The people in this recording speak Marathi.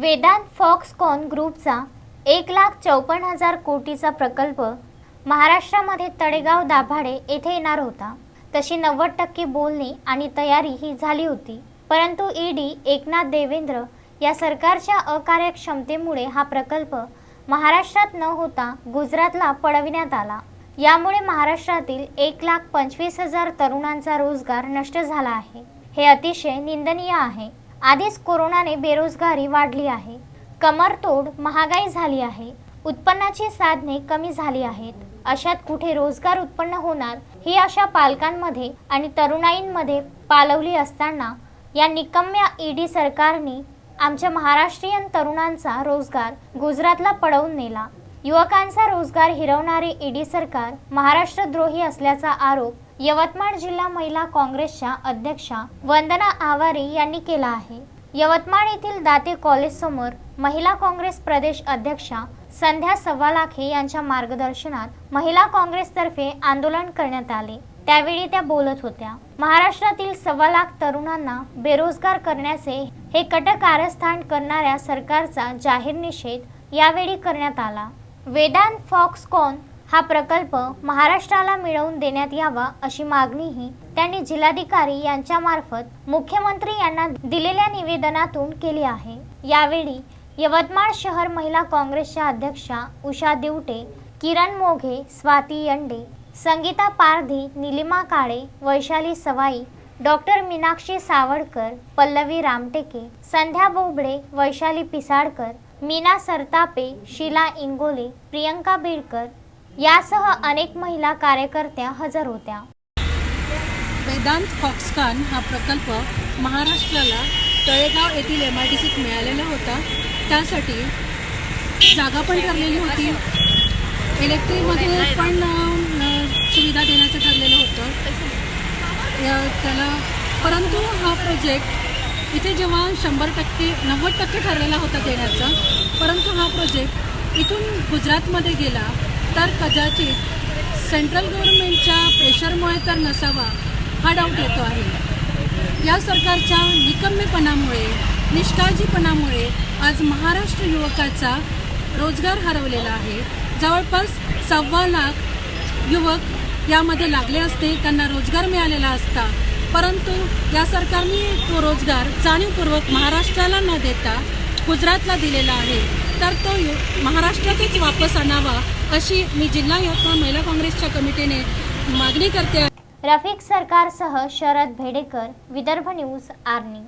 वेदांत फॉक्सकॉन ग्रुपचा एक लाख चौपन्न हजार कोटीचा प्रकल्प महाराष्ट्रामध्ये तळेगाव दाभाडे येथे येणार होता. तशी नव्वद टक्के बोलणी आणि तयारी ही झाली होती. परंतु ईडी एकनाथ देवेंद्र या सरकारच्या अकार्यक्षमतेमुळे हा प्रकल्प महाराष्ट्रात न होता गुजरातला पळविण्यात आला. यामुळे महाराष्ट्रातील एक लाख पंचवीस हजार तरुणांचा रोजगार नष्ट झाला आहे. हे अतिशय निंदनीय आहे. आधीच कोरोनाने बेरोजगारी वाढली आहे. कमरतोड महागाई झाली आहे. उत्पन्नाची साधने कमी झाली आहेत. अशात कुठे रोजगार उत्पन्न होणार ही अशा पालकांमध्ये आणि तरुणाईंमध्ये पालवली असताना या निकम्या ईडी सरकारने आमच्या महाराष्ट्रीयन तरुणांचा रोजगार गुजरातला पळवून नेला. युवकांचा रोजगार हिरवणारे ईडी सरकार महाराष्ट्रद्रोही असल्याचा आरोप यवतमाळ जिल्हा महिला काँग्रेसच्या अध्यक्षा वंदना आवारे यांनी केला आहे. यवतमाळ येथील दाते कॉलेज समोर महिला काँग्रेस प्रदेश अध्यक्षा संध्या सव्वालाखे यांच्या मार्गदर्शनात महिला काँग्रेसतर्फे आंदोलन करण्यात आले. त्यावेळी त्या बोलत होत्या. महाराष्ट्रातील सव्वा लाख तरुणांना बेरोजगार करण्याचे हे कट कारस्थान करणाऱ्या सरकारचा जाहीर निषेध यावेळी करण्यात आला. वेदांत फॉक्सकॉन हा प्रकल्प महाराष्ट्राला मिळवून देण्यात यावा अशी मागणीही त्यांनी जिल्हाधिकारी यांच्यामार्फत मुख्यमंत्री यांना दिलेल्या निवेदनातून केली आहे. यावेळी यवतमाळ शहर महिला काँग्रेसच्या अध्यक्षा उषा दिवटे किरण मोघे स्वाती यंडे संगीता पारधी निलिमा काळे वैशाली सवाई डॉक्टर मीनाक्षी सावडकर पल्लवी रामटेके संध्या बोबडे वैशाली पिसाडकर मीना सरतापे शीला इंगोले प्रियंका बिडकर यासह अनेक महिला कार्यकर्त्या हजर होत्या. वेदांत फॉक्सकॉन हा प्रकल्प महाराष्ट्राला तळेगाव येथील एम आय डी सीत मिळालेला होता. त्यासाठी जागा पण ठरलेली होती. इलेक्ट्रिकमध्ये पण सुविधा देण्याचं ठरलेलं होतं. त्याला परंतु हा प्रोजेक्ट इथे जेव्हा शंभर टक्के नव्वद टक्के ठरलेला होता देण्याचा परंतु हा प्रोजेक्ट इथून गुजरातमध्ये गेला. तर कदाचित सेंट्रल गव्हर्नमेंटच्या प्रेशरमुळे तर नसावा हा डाऊट येतो आहे. या सरकारच्या निकम्यपणामुळे निष्काळजीपणामुळे आज महाराष्ट्र युवकाचा रोजगार हरवलेला आहे. जवळपास सव्वा लाख युवक यामध्ये लागले असते त्यांना रोजगार मिळालेला असता. परंतु या सरकारने तो रोजगार जाणीवपूर्वक महाराष्ट्राला न देता गुजरातला दिलेला आहे. तर तो महाराष्ट्रातच वापस आणावा अशी मी जिल्हा यवतमाळ महिला काँग्रेसच्या कमिटीने मागणी करते. रफिक सरकारसह शरद भेडेकर विदर्भ न्यूज आर्नी